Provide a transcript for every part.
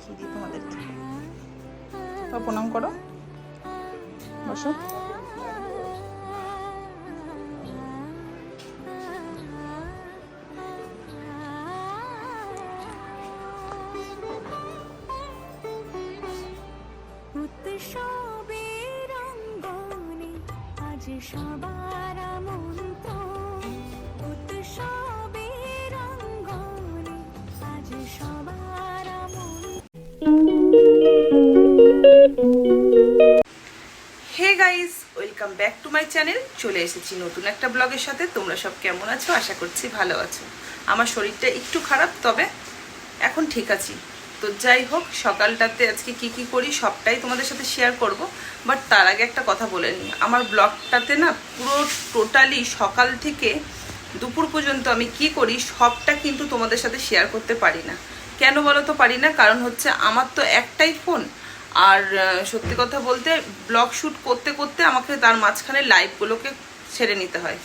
দেখিয়ে দিই তোমাদেরকে। তো প্রণাম করো। বসো। সবার আমন্ত্রণ। Hey guys, welcome back to my channel. চলে এসেছি নতুন একটা ব্লগের সাথে। তোমরা সব কেমন আছো? আশা করছি ভালো আছো। আমার শরীরটা একটু খারাপ, তবে এখন ঠিক আছি। তো যাই হোক, সকালটাতে আজকে কি কি করি সবটাই তোমাদের সাথে শেয়ার করব। বাট তার আগে একটা কথা বলে নিই। আমার ব্লগটাতে না পুরো টোটালি সকাল থেকে দুপুর পর্যন্ত আমি কি করি সবটা কিন্তু তোমাদের সাথে শেয়ার করতে পারি না। কেন বলো তো পারি না? কারণ হচ্ছে আমার তো একটাই ফোন আর সত্যি কথা বলতে ব্লগ শ্যুট করতে করতে আমাকে তার মাঝখানে লাইভগুলোকে ছেড়ে নিতে হয়।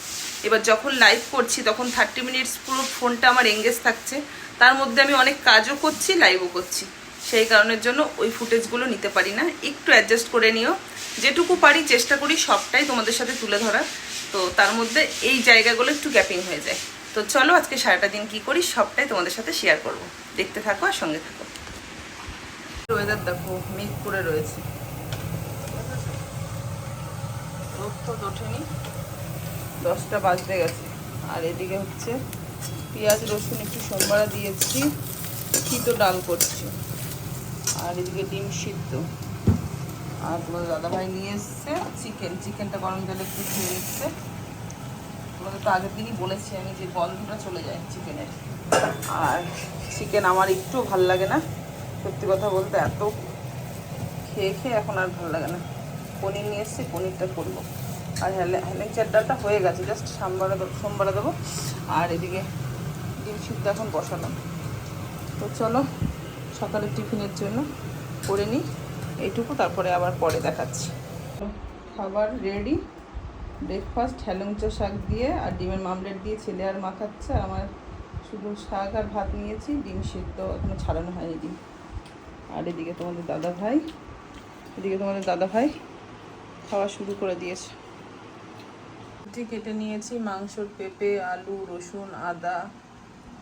এবার যখন লাইভ করছি, তখন থার্টি মিনিটস পুরো ফোনটা আমার এঙ্গেজ থাকছে। তার মধ্যে আমি অনেক কাজও করছি লাইভও করছি। সেই কারণের জন্য ওই ফুটেজগুলো নিতে পারি না। একটু অ্যাডজাস্ট করে নিও। যেটুকু পারি, চেষ্টা করি সবটাই তোমাদের সাথে তুলে ধরার। তো তার মধ্যে এই জায়গাগুলো একটু গ্যাপিং হয়ে যায়। তো চলো আজকে সারাটা দিন কি করি, সবটাই তোমাদের সাথে শেয়ার করব। দেখতে থাকো আর সঙ্গে থাকো। ওয়েদার দেখো মেঘ করে রয়েছে। রোদ তো ওঠেনি। দশটা বাজতে গেছে। আর এদিকে হচ্ছে পেঁয়াজ, রসুন একটু সোমবারা দিয়েছি। তো ডাল করছি। আর এদিকে ডিম সিদ্ধ। আর তোমার দাদাভাই নিয়ে এসছে। চিকেন। চিকেনটা গরম জলে একটু ধুয়ে এসছে তোমাদের তো আগের দিনই বলেছি আমি যে গন্ধটা চলে যায় চিকেনের। আর চিকেন আমার একটু ভালো লাগে না। সত্যি কথা বলতে এত খেয়ে খেয়ে এখন আর ভালো লাগে না। পনির নিয়ে এসছি, পনিরটা করব। আর হ্যালে হ্যালেঞ্চার ডালটা হয়ে গেছে জাস্ট সোমবারে দেবো সোমবারে দেবো। আর এদিকে ডিম সিদ্ধ এখন বসালাম। তো চলো, সকালের টিফিনের জন্য করে নিই, এইটুকু, তারপরে আবার পরে দেখাচ্ছি। খাবার রেডি ব্রেকফাস্ট হ্যালংচা শাক দিয়ে, আর ডিমের মামলেট দিয়ে ছেলে আর মাখাচ্ছে আমার শুধু শাক আর ভাত নিয়েছি, ডিম সিদ্ধ এখনও ছাড়ানো হয়নি ডিম। আর এদিকে তোমাদের দাদা ভাই এদিকে তোমাদের দাদা ভাই খাওয়া শুরু করে দিয়েছে। রুটি কেটে নিয়েছি মাংসর পেঁপে আলু রসুন আদা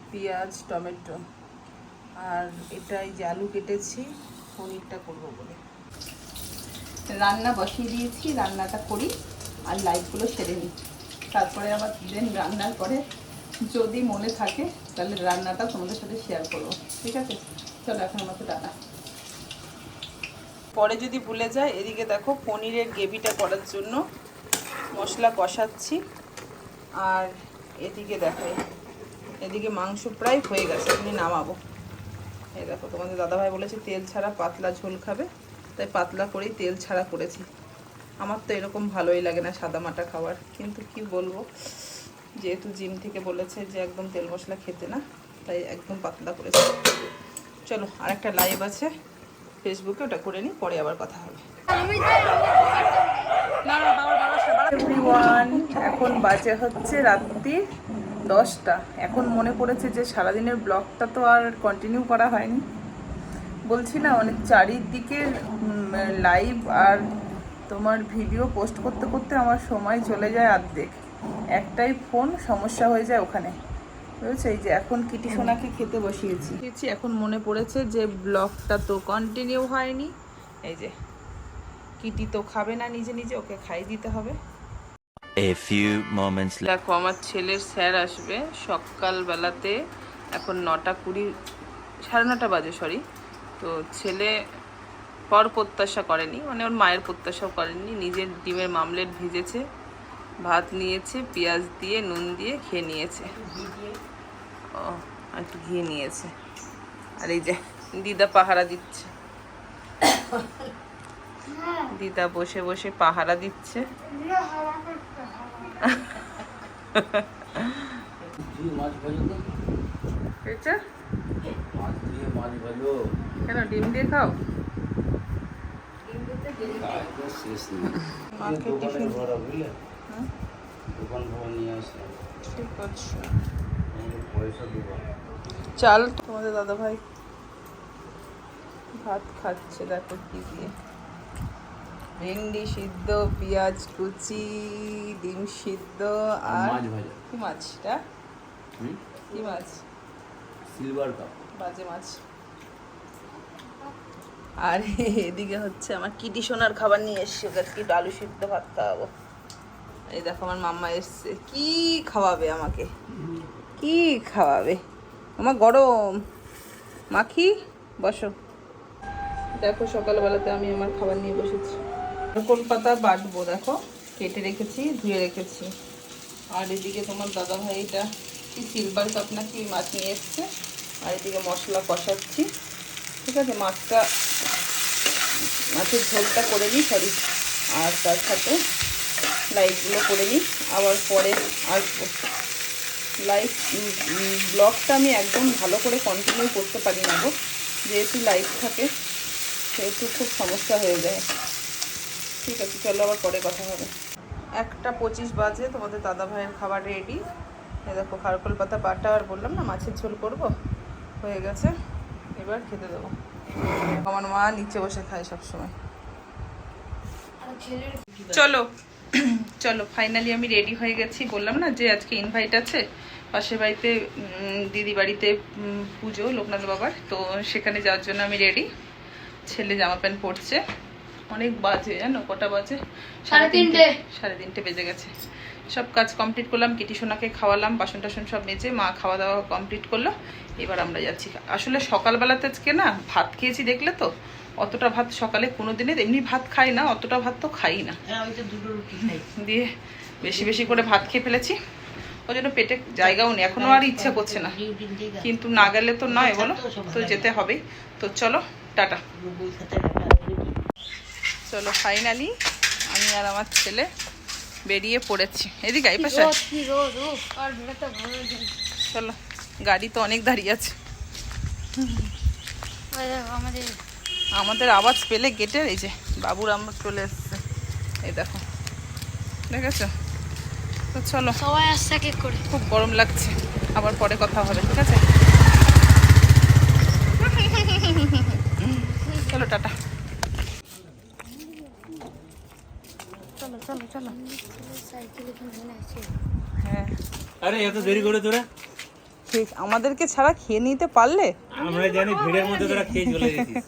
পেঁয়াজ টমেটো। আর এটাই যে আলু কেটেছি পনিরটা করব বলে। রান্না বসিয়ে দিয়েছি রান্নাটা করি আর লাইটগুলো সেরে নিই। তারপরে আবার দেন রান্নার পরে যদি মনে থাকে তাহলে রান্নাটা তোমাদের সাথে শেয়ার করব। ঠিক আছে? চলো এখন আমাকে টাটা। পরে যদি ভুলে যায়, এদিকে দেখো পনিরের গ্রেভিটা করার জন্য মশলা কষাচ্ছি। আর এদিকে দেখো, এদিকে মাংস প্রায় হয়ে গেছে, আমি নামাবো। এই দেখো, তোমাদের দাদাভাই বলেছে তেল ছাড়া পাতলা ঝোল খাবে, তাই পাতলা করেই তেল ছাড়া করেছি। আমার তো এরকম ভালোই লাগে না সাদা মাটা খাবার কিন্তু কি বলব? যেহেতু জিম থেকে বলেছে যে একদম তেল মশলা খেতে না, তাই একদম পাতলা করেছি। চলো, আরেকটা লাইভ আছে। ফেসবুকে ওটা করে নিই পরে আবার কথা হবে। এখন বাজে হচ্ছে রাত্রি দশটা। এখন মনে পড়েছে যে সারাদিনের ব্লগটা তো আর কন্টিনিউ করা হয়নি। বলছি না অনেক চারিদিকে লাইভ আর তোমার ভিডিও পোস্ট করতে করতে আমার সময় চলে যায় অর্ধেক একটাই ফোন সমস্যা হয়ে যায় ওখানে। বুঝেছ এই যে এখন কিটি সোনাকে খেতে বসিয়েছি। খেয়েছি এখন মনে পড়েছে যে ব্লগটা তো কন্টিনিউ হয়নি। এই যে কিটি তো খাবে না নিজে নিজে ওকে খাই দিতে হবে। A few moments দেখো আমার ছেলের স্যার আসবে সকালবেলাতে এখন নটা কুড়ি সাড়ে নটা বাজে সরি তো ছেলে পর প্রত্যাশা করেনি মানে ওর মায়ের প্রত্যাশাও করেনি নিজের ডিমের মামলেট ভিজেছে ভাত নিয়েছে পেঁয়াজ দিয়ে নুন দিয়ে খেয়ে নিয়েছে। একটু ঘি নিয়েছে। আর এই যে দিদা পাহারা দিচ্ছে। দিদা বসে বসে পাহারা দিচ্ছে। কেন ডিম দিয়ে খাও? ঠিক আছে চাল তোমাদের দাদা ভাই। ভাত খাচ্ছে দেখো কি দিয়ে। ভেন্ডি সিদ্ধ পেঁয়াজ কুচি ডিম সিদ্ধ আর কি মাছটা কি মাছ? Silver cup. বাজে মাছ। আর এদিকে হচ্ছে আমার কিটি সোনার খাবার নিয়ে এসছি ওকে আজকে একটু আলু সিদ্ধ ভাত খাওয়াবো। এই দেখো আমার মাম্মা এসছে কি খাওয়াবে আমাকে? কি খাওয়াবে? আমার গরম। মাখি বসো। দেখো, সকালবেলাতে আমি আমার খাবার নিয়ে বসেছি। কলকাতা বাটবো, দেখো? কেটে রেখেছি, ধুয়ে রেখেছি। আর এদিকে তোমার দাদা ভাইটা কি সিলভার কাপ নাকি মাছ নিয়ে এসছে। আর এদিকে মশলা কষাচ্ছি। ঠিক আছে, মাছটা, মাছের ঝোলটা করে নিই সরি আর তার সাথে লাইটগুলো করে নিই। আবার পরে আসব। লাইভ ব্লগটা আমি একদম ভালো করে কন্টিনিউ করতে পারি না গো। যেহেতু লাইভ থাকে সেহেতু খুব সমস্যা হয়ে যায়। ঠিক আছে চলো আবার পরে কথা হবে। একটা পঁচিশ বাজে তোমাদের দাদা ভাইয়ের খাবার রেডি দেখো খারকল পাতা বাটা আর বললাম না মাছের ঝোল করব? হয়ে গেছে এবার খেতে দেবো। আমার মা নিচে বসে খায় সবসময়। চলো চলো ফাইনালি আমি রেডি হয়ে গেছি। বললাম না যে আজকে ইনভাইট আছে। পাশের বাড়িতে দিদি বাড়িতে পুজো লোকনাথ বাবার। তো সেখানে যাওয়ার জন্য আমি রেডি ছেলে জামা প্যান্ট পরছে। অনেক বাজে জানো কটা বাজে? সাড়ে তিনটে। সাড়ে তিনটে বেজে গেছে। সব কাজ কমপ্লিট করলাম কিটি সোনাকে খাওয়ালাম বাসন টাসন সব মেজে মা খাওয়া দাওয়া কমপ্লিট করল। এবার আমরা যাচ্ছি। আসলে সকালবেলাতে আজকে না ভাত খেয়েছি দেখলে তো? অতটা ভাত সকালে কোনো দিনে এমনি ভাত খাই না অতটা ভাত তো খাই না। দিয়ে বেশি বেশি করে ভাত খেয়ে ফেলেছি। ওই জন্য পেটে জায়গাও নেই এখনও আর ইচ্ছা করছে না। কিন্তু না গেলে তো নয় বলো? তো যেতে হবে তো চলো টাটা। চলো ফাইনালি আমি আর আমার ছেলে বেরিয়ে পড়েছি। এদিকে এই পাশে। চলো গাড়ি তো অনেক দাঁড়িয়ে আছে। আমাদের আমাদের আওয়াজ পেলে গেটের এই যে বাবুর আমরা চলে এসছে। এই দেখো। দেখেছ? তো চলো। সবাই আসছে এক করে। খুব গরম লাগছে। আবার পরে কথা হবে ঠিক আছে? চলো টাটা। চলো চলো চলো। সাইকেল এখানে আছে হ্যাঁ। আরে এত দেরি করে তোরা? ঠিক আমাদেরকে ছাড়া খেয়ে নিতে পারলে? আমরা জানি ভিড়ের মধ্যে তোরা খেয়ে চলে গেছিস।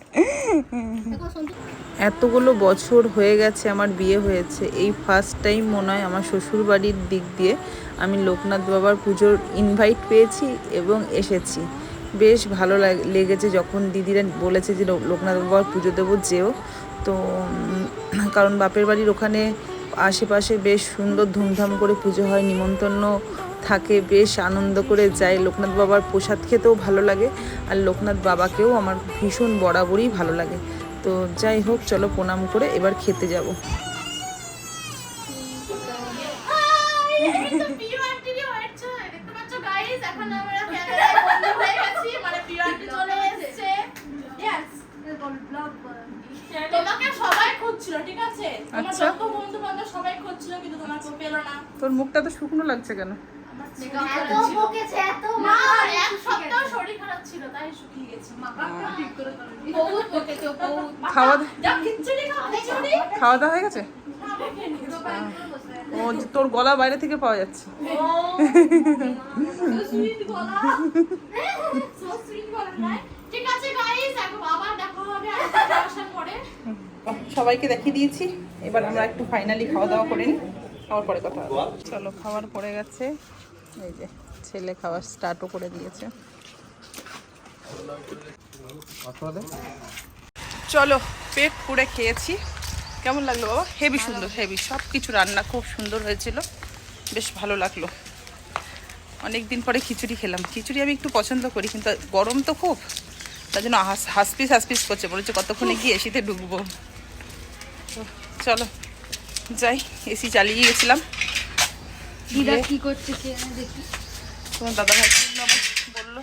এতগুলো বছর হয়ে গেছে আমার বিয়ে হয়েছে। এই ফার্স্ট টাইম মনে হয় আমার শ্বশুর বাড়ির দিক দিয়ে আমি লোকনাথ বাবার পুজোর ইনভাইট পেয়েছি এবং এসেছি। বেশ ভালো লাগ- লেগেছে যখন দিদিরা বলেছে যে লোকনাথ বাবার পুজো দেবো যেও তো কারণ বাপের বাড়ির ওখানে আশেপাশে বেশ সুন্দর ধুমধাম করে পুজো হয় নিমন্ত্রণ থাকে বেশ আনন্দ করে যায় লোকনাথ বাবার প্রসাদ খেতেও ভালো লাগে আর লোকনাথ বাবাকেও আমার ভীষণ বরাবরই ভালো লাগে। তো যাই হোক চলো প্রণাম করে এবার খেতে যাব। তোমার আচ্ছা। তোর মুখটা তো শুকনো লাগছে কেন? বহুত খাওয়া দাওয়া হয়ে গেছে? ও যে তোর গলা বাইরে থেকে পাওয়া যাচ্ছে। সবাইকে দেখিয়ে দিয়েছি। এবার আমরা একটু ফাইনালি খাওয়া দাওয়া করে নিই। খাওয়ার পরে কথা চলো খাওয়ার পড়ে গেছে। এই যে ছেলে খাওয়া স্টার্টও করে দিয়েছে। চলো পেট পুড়ে খেয়েছি। কেমন লাগল বাবা? হেভি সুন্দর হেভি সব কিছু রান্না খুব সুন্দর হয়েছিল। বেশ ভালো লাগল। অনেক দিন পরে খিচুড়ি খেলাম। খিচুড়ি আমি একটু পছন্দ করি কিন্তু গরম তো খুব। তার জন্য হাস- হাসপিস হাসপিস করছে। বলেছে কতক্ষণে গিয়ে এসিতে ঢুকবো। চলো যাই এসি চালিয়ে গেছিলাম। দিদা কি করছে কে দেখি। তোমার দাদা ভাই বলল?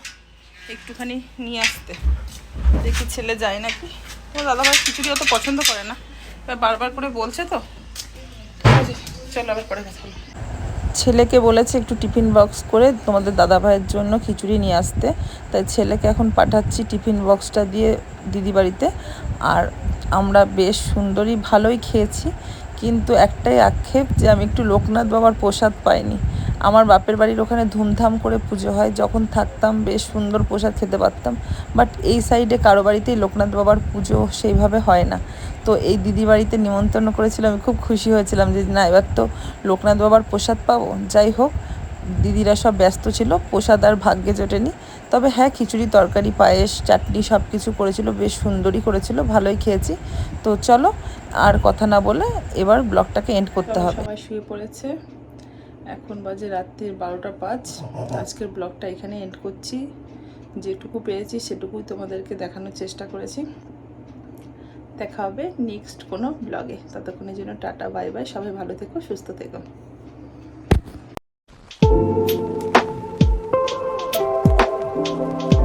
একটুখানি নিয়ে আসতে। দেখি ছেলে যায় নাকি? তোমার দাদা ভাই খিচুড়ি অত পছন্দ করে না। এবার বারবার করে বলছে তো। চলো আবার পরে কথা ছেলেকে বলেছে একটু টিফিন বক্স করে তোমাদের দাদা ভাইয়ের জন্য খিচুড়ি নিয়ে আসতে। তাই ছেলেকে এখন পাঠাচ্ছি টিফিন বক্সটা দিয়ে দিদি বাড়িতে আর আমরা বেশ সুন্দরই ভালোই খেয়েছি। কিন্তু একটাই আক্ষেপ যে আমি একটু লোকনাথ বাবার প্রসাদ পাইনি। আমার বাপের বাড়ির ওখানে ধুমধাম করে পুজো হয়, যখন থাকতাম বেশ সুন্দর প্রসাদ খেতে পারতাম। বাট এই সাইডে কারও বাড়িতেই লোকনাথ বাবার পুজো সেইভাবে হয় না। তো এই দিদি বাড়িতে নিমন্ত্রণ করেছিল, আমি খুব খুশি হয়েছিলাম যে, না, এবার তো লোকনাথ বাবার প্রসাদ পাবো। যাই হোক, দিদিরা সব ব্যস্ত ছিল, প্রসাদ আর ভাগ্যে জোটেনি। তবে হ্যাঁ খিচুড়ি তরকারি পায়েস চাটনি সব কিছু করেছিল বেশ সুন্দরই করেছিল ভালোই খেয়েছি। তো চলো আর কথা না বলে এবার ব্লগটাকে এন্ড করতে হবে। সবাই শুয়ে পড়েছে। এখন বাজে রাত্রির বারোটা পাঁচ। আজকের ব্লগটা এখানে এন্ড করছি। যেটুকু পেরেছি সেটুকুই তোমাদেরকে দেখানোর চেষ্টা করেছি। দেখা হবে নেক্সট কোনো ব্লগে। ততক্ষণের জন্য টাটা বাই বাই সবাই ভালো থেকো সুস্থ থেকো।